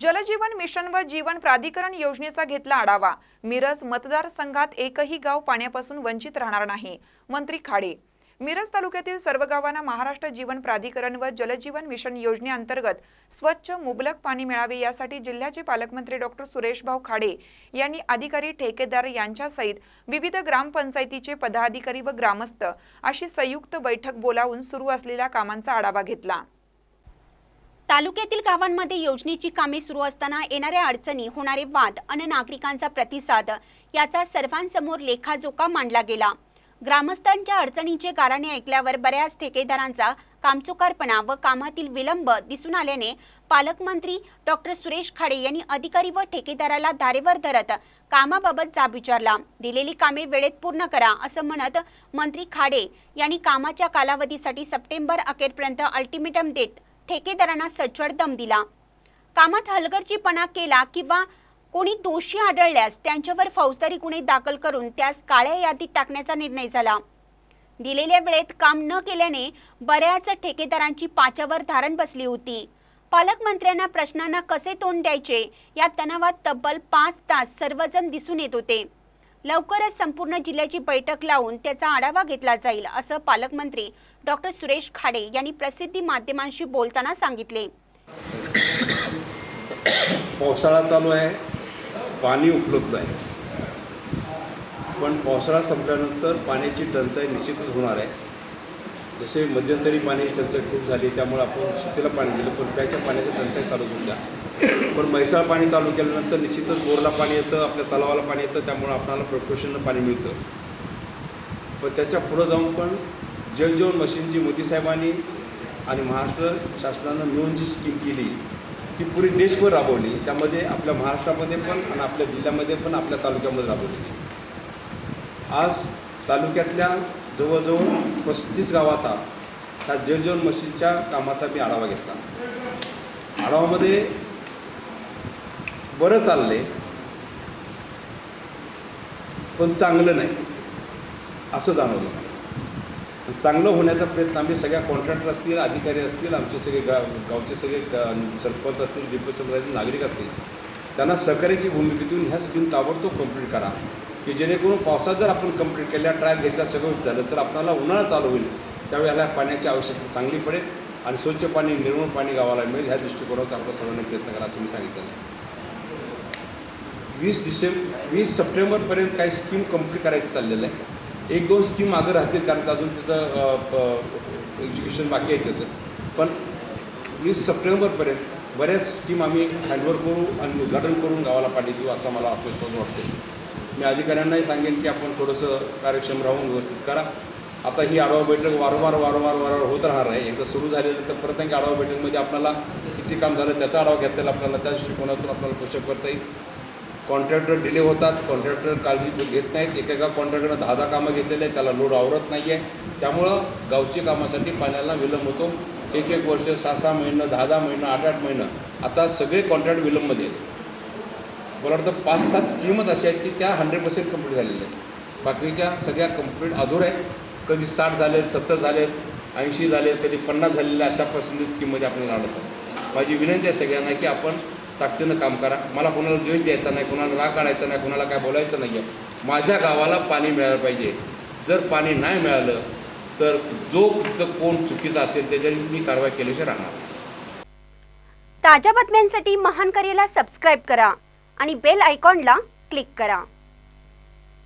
जलजीवन mission व जीवन प्राधिकरण योजनेचा घेतला आढावा. मिरज मतदारसंघात एकही गाव पाण्यापासून वंचित राहणार नाही. मंत्री खाडे. मिरज तालुक्यातील सर्व गावांना महाराष्ट्र जीवन प्राधिकरण व जलजीवन मिशन योजनेअंतर्गत स्वच्छ मुबलक पाणी मिळावे यासाठी जिल्ह्याचे पालकमंत्री डॉक्टर सुरेशभाऊ खाडे यांनी अधिकारी ठेकेदार यांच्यासहित विविध ग्रामपंचायतीचे पदाधिकारी व ग्रामस्थ अशी संयुक्त बैठक बोलावून सुरू असलेल्या कामांचा आढावा घेतला. तालुक्यातील गावांमध्ये योजनेची कामे सुरू असताना येणाऱ्या अडचणी होणारे वाद आणि नागरिकांचा प्रतिसाद याचा सर्वांसमोर लेखाजोखा मांडला गेला. ग्रामस्थांच्या अडचणींचे गाराणे ऐकल्यावर बऱ्याच ठेकेदारांचा कामचुकारपणा व कामातील विलंब दिसून आल्याने पालकमंत्री डॉक्टर सुरेश खाडे यांनी अधिकारी व ठेकेदाराला धारेवर धरत कामाबाबत जाब विचारला. दिलेली कामे वेळेत पूर्ण करा असं म्हणत मंत्री खाडे यांनी कामाच्या कालावधीसाठी सप्टेंबर अखेरपर्यंत अल्टिमेटम देत ठेकेदारांना सज्जड दम दिला. कामात हलगर्जीपणा केला किंवा कोणी दोषी आढळल्यास त्यांच्यावर फौजदारी गुन्हे दाखल करून त्यास काळ्या यादीत टाकण्याचा निर्णय झाला. दिलेल्या वेळेत काम न केल्याने बऱ्याच ठेकेदारांची पाच्यावर धारण बसली होती. पालकमंत्र्यांना प्रश्नांना कसे तोंड द्यायचे? या तणावात तब्बल पाच तास सर्वजण दिसून येत होते. लवकरच संपूर्ण जिल्ह्याची बैठक लावून त्याचा आढावा घेतला जाईल असं पालकमंत्री डॉक्टर सुरेश खाडे यांनी प्रसिद्धी माध्यमांशी बोलताना सांगितले. पावसाळा चालू आहे पाणी उपलब्ध आहे. पण पावसाळा संपल्यानंतर पाण्याची टंचाई निश्चितच होणार आहे. जसे मध्यंतरी पाण्याची टंचाई खूप झाली त्यामुळे आपण शेतीला पाणी दिलं पण प्यायच्या पाण्याची टंचाई चालू होत्या पण म्हैसाळ पाणी चालू केल्यानंतर निश्चितच बोरला पाणी येतं आपल्या तलावाला पाणी येतं त्यामुळं आपल्याला प्रपोशननं पाणी मिळतं. पण त्याच्या पुढं जाऊन पण जलजीवन मशीन जी मोदी साहेबांनी आणि महाराष्ट्र शासनानं मिळून जी स्कीम केली ती पुरी देशभर राबवली. त्यामध्ये आपल्या महाराष्ट्रामध्ये पण आणि आपल्या जिल्ह्यामध्ये पण आपल्या तालुक्यामध्ये राबवली. आज तालुक्यातल्या जवळजवळ पस्तीस गावाचा त्या जलजीवन मशीनच्या कामाचा मी आढावा घेतला. आढावामध्ये बरं चाललंय. पण चांगलं नाही. असं जाणवलं. मला. चांगलं होण्याचा प्रयत्न आम्ही सगळ्या कॉन्ट्रॅक्टर असतील अधिकारी असतील आमचे सगळे गा गावचे सगळे सरपंच असतील डिप्टी समुदायातील नागरिक असतील त्यांना सहकार्याची भूमिका देऊन ह्या स्कीम ताबडतोब कंप्लीट करा. की जेणेकरून पावसात जर आपण कंप्लीट केल्या ट्रायल घेतल्या सगळं झालं तर आपल्याला उन्हाळा चालू होईल. त्यावेळी ह्याला पाण्याची आवश्यकता चांगली पडेल आणि स्वच्छ पाणी निर्मळ पाणी गावाला मिळेल ह्या दृष्टिकोनात आपल्या सर्वांनी प्रयत्न करा असं मी सांगितलेलं आहे. वीस डिसेंबर वीस सप्टेंबरपर्यंत काही स्कीम कंप्लीट करायचं चाललेलं आहे. एक दोन स्कीम मागं राहतील कारण अजून तिथं एज्युकेशन बाकी आहे त्याचं. पण वीस सप्टेंबरपर्यंत बऱ्याच स्कीम आम्ही हँडओव्हर करू आणि उद्घाटन करून गावाला पाणी देऊ असं मला आत्मविश्वास वाटते मी अधिकाऱ्यांनाही सांगेन की आपण थोडंसं कार्यक्षम राहून व्यवस्थित करा. आता ही आढावा बैठक वारंवार वारंवार वारंवार होत राहणार आहे. एकदा सुरू झालेलं तर परत आणखी आढावा बैठकमध्ये आपल्याला किती काम झालं त्याचा आढावा घेता येईल आपल्याला त्या दृष्टिकोनातून आपल्याला पोषक करता येईल. कॉन्ट्रॅक्टर डिले होतात कॉन्ट्रॅक्टर काळजी घेत नाहीत एकेका कॉन्ट्रॅक्टरनं दहा दहा कामं घेतलेले आहेत त्याला लोड आवरत नाही आहे त्यामुळं गावची कामासाठी पाण्याला विलंब होतो. एक एक वर्ष सहा सहा महिनं दहा दहा महिनं आठ आठ महिनं. आता सगळे कॉन्ट्रॅक्ट विलंबमध्ये आहेत. मला वाटतं पाच सात स्कीमच अशा आहेत की त्या हंड्रेड पर्सेंट कंप्लीट झालेल्या आहेत. बाकीच्या सगळ्या कंप्लीट अधूर आहेत. कधी साठ झालेत सत्तर झालेत ऐंशी झालेत कधी पन्नास झालेल्या अशा पर्सेंटेज स्कीममध्ये आपल्याला आढळतात माझी विनंती आहे सगळ्यांना की आपण ताकदीनं काम करा. मला कोणाला द्वेष द्यायचा नाही कोणाला राग काढायचा नाही कोणाला काय बोलायचं नाही आहे माझ्या गावाला पाणी मिळालं पाहिजे. जर पाणी नाही मिळालं तर जो कोण चुकीचा असेल त्याच्यावर मी कारवाई केल्याशिवाय राहणार ताज्या बातम्यांसाठी महान करेला सबस्क्राईब करा आणि बेल आयकॉनला क्लिक करा.